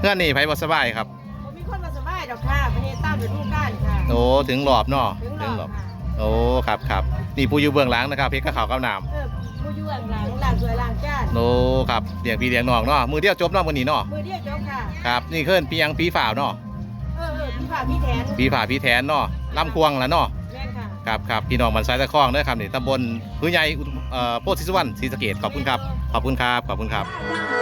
เพื่อนนี่ไผบ่สบายครับ ผมมีคนมาสบายดอกค่ะประเทศตั้งเป็นลูกก้านค่ะ โอ้ถึงหลอบเนาะถึงหลอบค่ะโอ้ครับครับนี่ผู้อยู่เบื้องหลังนะครับเพชรก็ขาวกับน้เออผู้อยู่ข้องหลังหลังสวยหลังจ้านำโอ้ครับเลี้ยงพี่เลี้ยงน้องเนาะมือเดียวจบเนาะมื้อนี้เนาะมือเดียวจบค่ะ ครับนี่คือพี่ยังพี่ฝ่าวเนาะเออเออพี่ฝ่าพี่แทนพี่ฝ่าพี่แทนเนาะลำควงแล้วเนาะแม่นค่ะครับครับพี่น้องมันสายตะคองเด้อครับนี่ตำบลพื้นใหญ่อุทุมเอ่อโพธิสุวรรณศรีสะเกษขอบคุณครับขอบคุณครับขอบคุณครับ